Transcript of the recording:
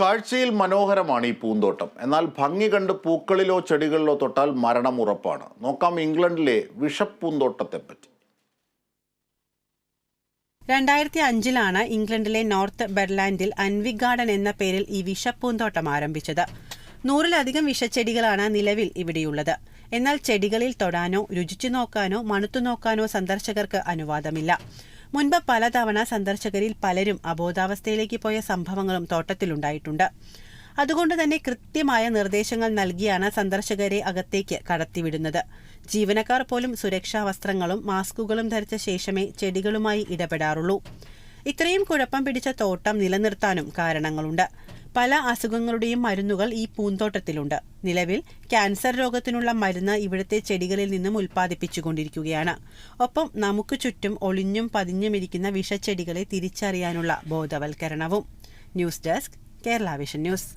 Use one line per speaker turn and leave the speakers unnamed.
കാഴ്ചയിൽ മനോഹരമാണ് ഈ പൂന്തോട്ടം. എന്നാൽ ഭംഗി കണ്ട് പൂക്കളിലോ ചെടികളിലോ തൊട്ടാൽ മരണം ഉറപ്പാണ്. നോക്കാം ഇംഗ്ലണ്ടിലെ വിഷപ്പൂന്തോട്ടത്തെപ്പറ്റി
രണ്ടായിരത്തി അഞ്ചിലാണ് ഇംഗ്ലണ്ടിലെ നോർത്ത് ബെർലാൻഡിൽ അൻവി ഗാർഡൻ എന്ന പേരിൽ ഈ വിഷപ്പൂന്തോട്ടം ആരംഭിച്ചത്. നൂറിലധികം വിഷച്ചെടികളാണ് നിലവിൽ ഇവിടെയുള്ളത്. എന്നാൽ ചെടികളിൽ തൊടാനോ രുചിച്ചു നോക്കാനോ മണുത്തു നോക്കാനോ സന്ദർശകർക്ക് അനുവാദമില്ല. മുൻപ് പലതവണ സന്ദർശകരിൽ പലരും അബോധാവസ്ഥയിലേക്ക് പോയ സംഭവങ്ങളും തോട്ടത്തിലുണ്ടായിട്ടുണ്ട്. അതുകൊണ്ട് തന്നെ കൃത്യമായ നിർദ്ദേശങ്ങൾ നൽകിയാണ് സന്ദർശകരെ അകത്തേക്ക് കടത്തിവിടുന്നത്. ജീവനക്കാർ പോലും സുരക്ഷാ വസ്ത്രങ്ങളും മാസ്കുകളും ധരിച്ച ശേഷമേ ചെടികളുമായി ഇടപെടാറുള്ളൂ. ഇത്രയും കുഴപ്പം പിടിച്ച തോട്ടം നിലനിർത്താനും കാരണങ്ങളുണ്ട്. പല അസുഖങ്ങളുടെയും മരുന്നുകൾ ഈ പൂന്തോട്ടത്തിലുണ്ട്. നിലവിൽ ക്യാൻസർ രോഗത്തിനുള്ള മരുന്ന് ഇവിടുത്തെ ചെടികളിൽ നിന്നും ഉൽപ്പാദിപ്പിച്ചുകൊണ്ടിരിക്കുകയാണ്. ഒപ്പം നമുക്ക് ചുറ്റും ഒളിഞ്ഞും പതിഞ്ഞുമിരിക്കുന്ന വിഷച്ചെടികളെ തിരിച്ചറിയാനുള്ള ബോധവൽക്കരണവും. News desk Kerala vision news.